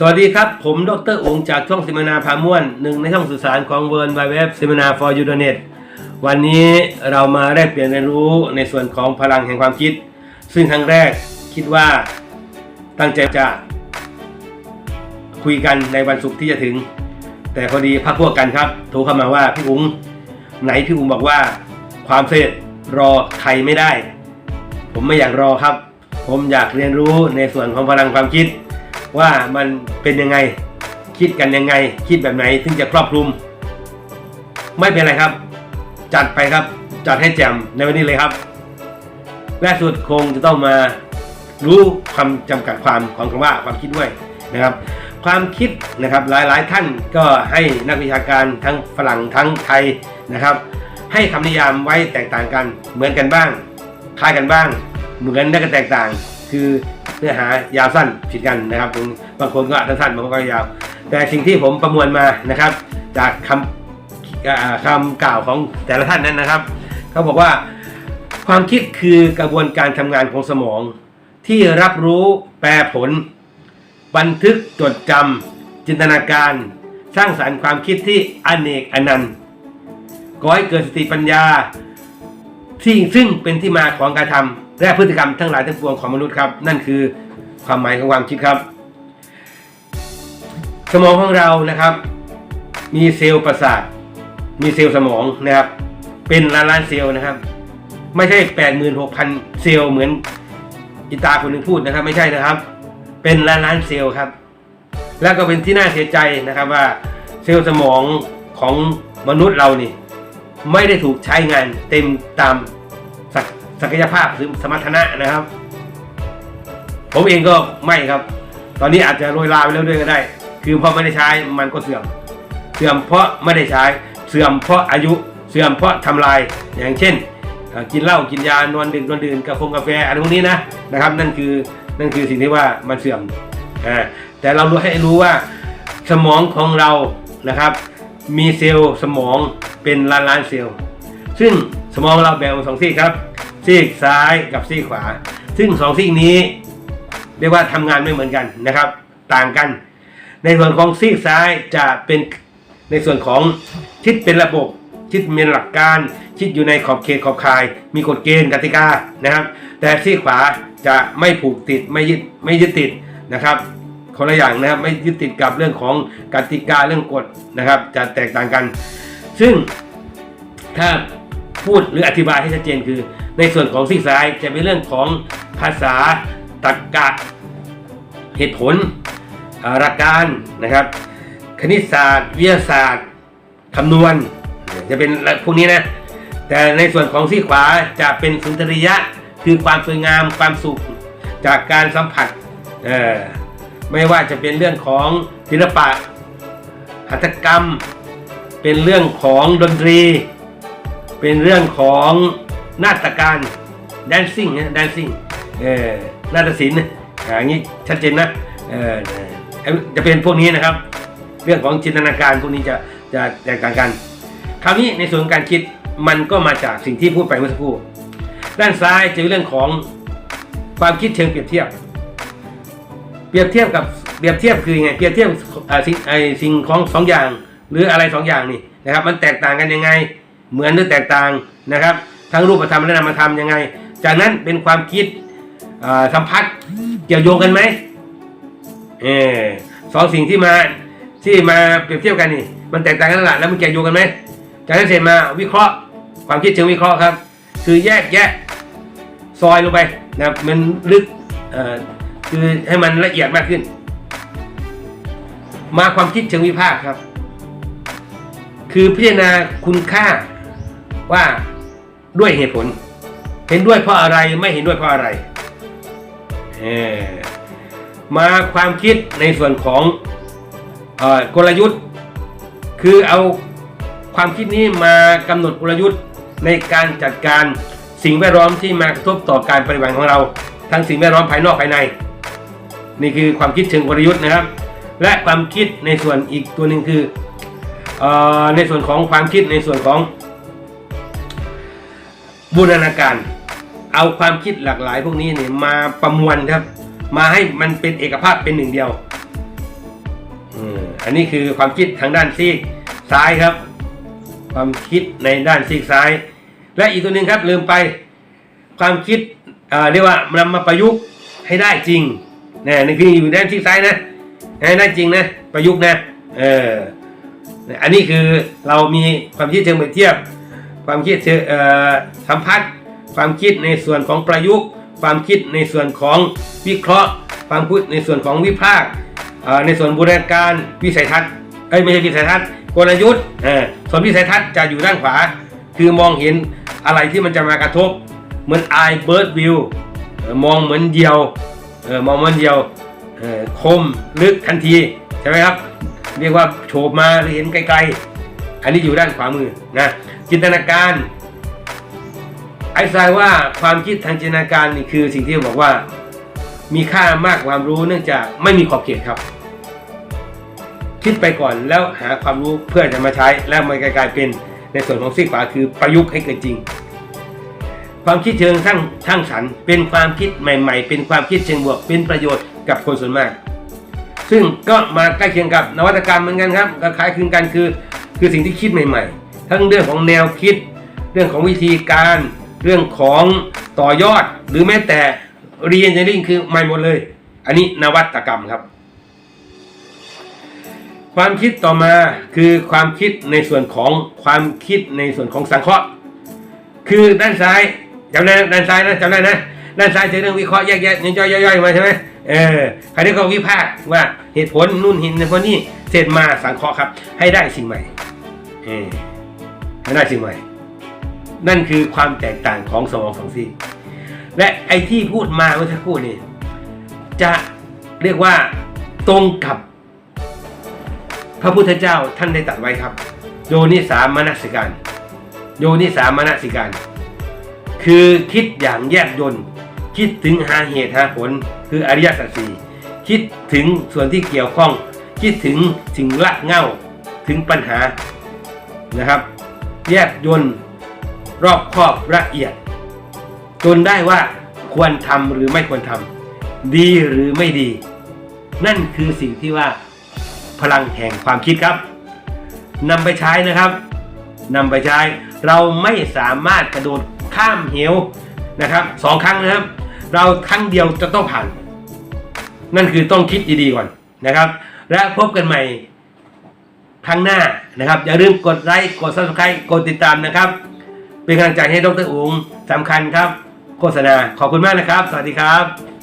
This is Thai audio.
สวัสดีครับ ผมดรองค์จากช่องสิมนาพาม่วนหนึ่งในช่องสื่อสารของเวิร์นไวเว็บสิมนา for u n e t วันนี้เรามาแลกเปลี่ยนเรียนรู้ในส่วนของพลังแห่งความคิด ซึ่งครั้งแรกคิดว่าตั้งใจจะคุยกันในวันศุกร์ที่จะถึง แต่พอดีพักพวกกันครับ โทรเข้ามาว่าพี่อุ้งไหนพี่อุ้งบอกว่า ความสำเร็จรอใครไม่ได้ ผมไม่อยากรอครับ ผมอยากเรียนรู้ในส่วนของพลังความคิด ว่ามันเป็นยังไง คิดกันยังไง คิดแบบไหนถึงจะครอบคลุม ไม่เป็นไรครับ จัดไปครับ จัดให้แจ่มในวันนี้เลยครับและสุดคงจะต้องมารู้คำจำกัดความของคำว่าความคิดด้วยนะครับ ความคิดนะครับหลายๆ ท่านก็ให้นักวิชาการทั้งฝรั่งทั้งไทยนะครับ ให้คำนิยามไว้แตกต่างกัน เหมือนกันบ้างคล้ายกันบ้าง เหมือนและก็แตกต่าง คือเนื้อหายาวสั้นผิดกันนะครับบางคนก็สั้นบางคนก็ยาว แต่สิ่งที่ผมประมวลมานะครับ จากคำคำกล่าวของแต่ละท่านนั้นนะครับเขาบอกว่าความคิดคือกระบวนการทำงานของสมอง ที่รับรู้แปลผล บันทึกจดจำจินตนาการ สร้างสารรค์ความคิดที่อเนกอนันต์ก่อให้เกิดสติปัญญาที่ซึ่งเป็นที่มาของการทำ และพฤติกรรมทั้งหลายทั้งปวงของมนุษย์ครับ นั่นคือความหมายของความคิดครับ สมองของเรานะครับ มีเซลล์ประสาท มีเซลล์สมองนะครับ เป็นล้านล้านเซลล์นะครับ ไม่ใช่แปดหมื่นหกพันเซลล์เหมือนอีตาคนหนึ่งพูดนะครับ ไม่ใช่นะครับ เป็นล้านล้านเซลล์ครับ แล้วก็เป็นที่น่าเสียใจนะครับว่าเซลล์สมองของมนุษย์เรานี่ ไม่ได้ถูกใช้งานเต็มตาม ศักยภาพหรือสมรรถนะนะครับ ผมเองก็ไม่ครับ ตอนนี้อาจจะโรยลาไปแล้วด้วยก็ได้ คือพอไม่ได้ใช้มันก็เสื่อม เสื่อมเพราะไม่ได้ใช้ เสื่อมเพราะอายุ เสื่อมเพราะทำลาย อย่างเช่น กินเหล้า กินยา นอนดึก นอนดื่นกาแฟกาแฟอะไรพวกนี้นะ นะครับ นั่นคือ นั่นคือสิ่งที่ว่ามันเสื่อม อ่า แต่เรารู้ให้รู้ว่าสมองของเรา นะครับ มีเซลล์สมองเป็นล้านล้านเซลล์ ซึ่งสมองเราแบ่งเป็นสองซีกครับ ซีกซ้ายกับซีกขวา ซึ่งสองซีกนี้ เรียกว่าทำงานไม่เหมือนกันนะครับ ต่างกัน ในส่วนของซีกซ้ายจะเป็นในส่วนของคิดเป็นระบบคิดมีหลักการคิดอยู่ในขอบเขตขอบข่าย มีกฎเกณฑ์กติกานะครับ แต่ซีกขวาจะไม่ผูกติดไม่ยึดไม่ยึดติดนะครับคนละอย่างนะครับไม่ยึดติดกับเรื่องของกติกาเรื่องกฎนะครับ จะแตกต่างกัน ซึ่งถ้าพูดหรืออธิบายให้ชัดเจนคือ ในส่วนของซีกซ้ายจะเป็นเรื่องของภาษาตรรกะเหตุผลอ่าหลักการนะครับ คณิตศาสตร์ วิทยาศาสตร์คำนวณ จะเป็นพวกนี้นะ แต่ในส่วนของซีขวาจะเป็นสุนทรียะคือความสวยงามความสุขจากการสัมผัสไม่ว่าจะเป็นเรื่องของศิลปะหัตถกรรม เป็นเรื่องของดนตรี เป็นเรื่องของ นาฏการ dancing นะ dancing เอ่อนาฏศิลป์อ่าอย่างนี้ชัดเจนนะเอ่อจะเป็นพวกนี้นะครับ เรื่องของจินตนาการพวกนี้จะจะแตกต่างกัน คราวนี้ในส่วนของการคิดมันก็มาจากสิ่งที่พูดไปเมื่อสักครู่ด้านซ้ายจะเป็นเรื่องของความคิดเชิงเปรียบเทียบ เปรียบเทียบกับเปรียบเทียบคือยังไงเปรียบเทียบอ่อสิ่งไอสิ่งของสองอย่าง หรืออะไรสองอย่างนี่นะครับ มันแตกต่างกันยังไง เหมือนหรือแตกต่างนะครับ ทั้งรูปธรรมและนามธรรมยังไง จากนั้นเป็นความคิดสัมพัทธ์เกี่ยวโยงกันไหมเออสองสิ่งที่มาที่มาเปรียบเทียบกันนี่ มันแตกต่างกันแล้วล่ะแล้วมันเกี่ยวโยงกันไหมจากนั้นเสร็จมาวิเคราะห์ความคิดเชิงวิเคราะห์ครับ คือแยกแยะซอยลงไปนะครับมันลึกคือให้มันละเอียดมากขึ้น มาความคิดเชิงวิพากษ์ครับ คือพิจารณาคุณค่าว่า ด้วยเหตุผล เห็นด้วยเพราะอะไรไม่เห็นด้วยเพราะอะไรมาความคิดในส่วนของอกลยุทธ์ คือเอาความคิดนี้มากำหนดกลยุทธ์ในการจัดการสิ่งแวดล้อมที่มากระทบต่อการปฏิบัติของเรา ทั้งสิ่งแวดล้อมภายนอกภายใน นี่คือความคิดเชิงกลยุทธ์นะครับ และความคิดในส่วนอีกตัวหนึ่งคืออในส่วนของความคิดในส่วนของ บูรณาการ เอาความคิดหลากหลายพวกนี้เนี่ยมาประมวลครับ มาให้มันเป็นเอกภาพเป็นหนึ่งเดียวอันนี้คือความคิดทางด้านซีกซ้ายครับ ความคิดในด้านซีกซ้าย และอีกตัวหนึ่งครับลืมไป ความคิดเเรียกว่านำมาประยุกต์ให้ได้จริงนะนี่คืออยู่ด้านซีกซ้ายนะให้ได้จริงนะประยุกต์นะเอออันนี้คือเรามีความคิดเชิงเปรียบเทียบ ความคิดเชื่อสัมพัทธ์ความคิดในส่วนของประยุกต์ ความคิดในส่วนของวิเคราะห์ ความคิดในส่วนของวิพากษ์ในส่วนบูรณาการวิสัยทัศน์เอ้ยไม่ใช่วิสัยทัศน์กลยุทธ์ส่วนวิสัยทัศน์จะอยู่ด้านขวา คือมองเห็นอะไรที่มันจะมากระทบ เหมือน eye bird view เอ่อมองเหมือนเดียวออมองเหมือนเดียวออคมลึกทันทีใช่ไหมครับ เรียกว่าโฉบมาหรือเห็นไกลๆ อันนี้อยู่ด้านขวามือนะ จินตนาการ ไอ้ทรายว่าความคิดทางจินตนาการนี่คือสิ่งที่บอกว่า มีค่ามากความรู้เนื่องจากไม่มีขอบเขตครับ คิดไปก่อนแล้วหาความรู้เพื่อจะมาใช้ แล้วมันกลายเป็นในส่วนของซีกขวาคือประยุกต์ให้เกิดจริง ความคิดเชิงสร้างสร้างสรรค์เป็นความคิดใหม่ ๆ เป็นความคิดเชิงบวก เป็นประโยชน์กับคนส่วนมาก ซึ่งก็มาใกล้เคียงกับนวัตกรรมเหมือนกันครับก็คล้ายคลึงกันคือ คือสิ่งที่คิดใหม่ ๆ ทั้งเรื่องของแนวคิด เรื่องของวิธีการ เรื่องของต่อยอด หรือแม้แต่เรียน i ริงคือใหม่หมดเลย อันนี้นวัตกรรมครับ ความคิดต่อมาคือความคิดในส่วนของความคิดในส่วนของสังเคราะห์ คือด้านซ้ายจำได้นะด้านซ้ายนะจำได้นะด้านซ้ายจะเรื่องวิเคราะห์แยกแยะย่อยย่อยๆมาใช่ไหมเออคราวนี้ก็วิพากษ์ว่าเหตุผลนู่นหินในคนนี้เสร็จมาสังเคราะห์ครับ ให้ได้สิ่งใหม่เออ ให้ได้สิ่งใหม่ นั่นคือความแตกต่างของสมองสองซีกและไอ้ที่พูดมาเมื่อสักครู่นี่จะเรียกว่าตรงกับ พระพุทธเจ้าท่านได้ตรัสไว้ครับ โยนิสามนสิการ โยนิสามนสิการ คือคิดอย่างแยบยนต์คิดถึงหาเหตุหาผล คืออริยสัจสี่คิดถึงส่วนที่เกี่ยวข้อง คิดถึงสิ่งละเง่าถึงปัญหานะครับ แยบยนต์รอบคอบละเอียด จนได้ว่าควรทำหรือไม่ควรทำดีหรือไม่ดี นั่นคือสิ่งที่ว่าพลังแห่งความคิดครับนำไปใช้นะครับนำไปใช้เราไม่สามารถกระโดดข้ามเหวนะครับสองครั้งนะครับ เราครั้งเดียวจะต้องผ่าน นั่นคือต้องคิดดีๆก่อนนะครับ และพบกันใหม่ ครั้งหน้านะครับ อย่าลืมกดไลค์กด subscribe กดติดตามนะครับ เป็นกำลังใจให้ดรอุ๋งสำคัญครับ โฆษณาขอบคุณมากนะครับ สวัสดีครับ